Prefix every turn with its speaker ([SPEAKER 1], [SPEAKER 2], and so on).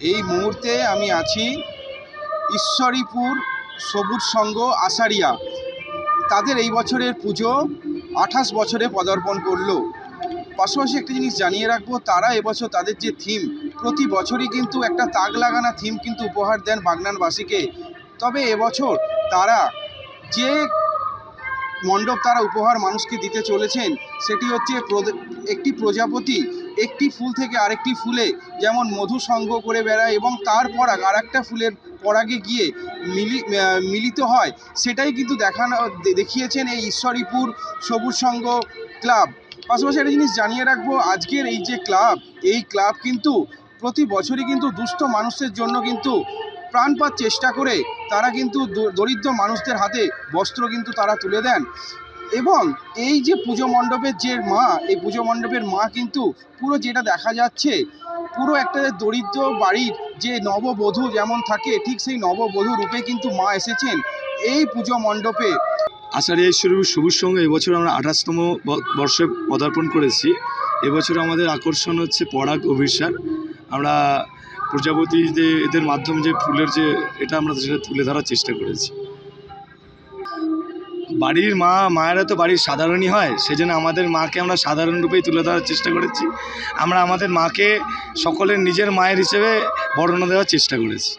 [SPEAKER 1] এই মুহূর্তে আমি আছি ঈশ্বরীপুর সবুজ সংঘ আষাঢ়িয়া। তাদের এই বছরের পুজো আঠাশ বছরে পদার্পণ করল। পাশাপাশি একটা জিনিস জানিয়ে রাখব, তারা এবছর তাদের যে থিম প্রতি বছরই কিন্তু একটা তাক লাগানা থিম কিন্তু উপহার দেন বাগনানবাসীকে। তবে এবছর তারা যে মণ্ডপ তারা উপহার মানুষকে দিতে চলেছেন, সেটি হচ্ছে একটি প্রজাপতি, একটি ফুল থেকে আরেকটি ফুলে, যেমন মধু সংগ্রহ করে বেড়ায় এবং তার পরাগ আর একটা ফুলের পরাগে গিয়ে মিলি মিলিত হয়। সেটাই কিন্তু দেখানো দেখিয়েছেন এই ঈশ্বরীপুর সবুজ সংঘ ক্লাব। পাশাপাশি একটা জিনিস জানিয়ে রাখব, আজকের এই যে ক্লাব, এই ক্লাব কিন্তু প্রতি বছরই কিন্তু দুস্থ মানুষের জন্য কিন্তু প্রাণপাত চেষ্টা করে তারা কিন্তু দরিদ্র মানুষদের হাতে বস্ত্র কিন্তু তারা তুলে দেন। এবং এই যে পুজো মণ্ডপের যে মা, এই পুজো মণ্ডপের মা কিন্তু পুরো যেটা দেখা যাচ্ছে, পুরো একটা দরিদ্র বাড়ির যে নববধূ যেমন থাকে, ঠিক সেই নববধূ রূপে কিন্তু মা এসেছেন এই পুজো মণ্ডপে।
[SPEAKER 2] আষাঢ়ি ঈশ্বরীপুর সবুজ সঙ্গে এবছর আমরা আঠাশতম বর্ষে পদার্পণ করেছি। এবছর আমাদের আকর্ষণ হচ্ছে পরাগ অভিসার আমরা প্রজাপতি যে এদের মাধ্যমে যে ফুলের যে এটা আমরা সেটা তুলে ধরার চেষ্টা করেছি। বাড়ির মা, মায়েরা তো বাড়ির সাধারণই হয়, সেজন্য আমাদের মাকে আমরা সাধারণ রূপেই তুলে ধরার চেষ্টা করেছি। আমরা আমাদের মাকে সকলের নিজের মায়ের হিসেবে বর্ণনা দেওয়ার চেষ্টা করেছি।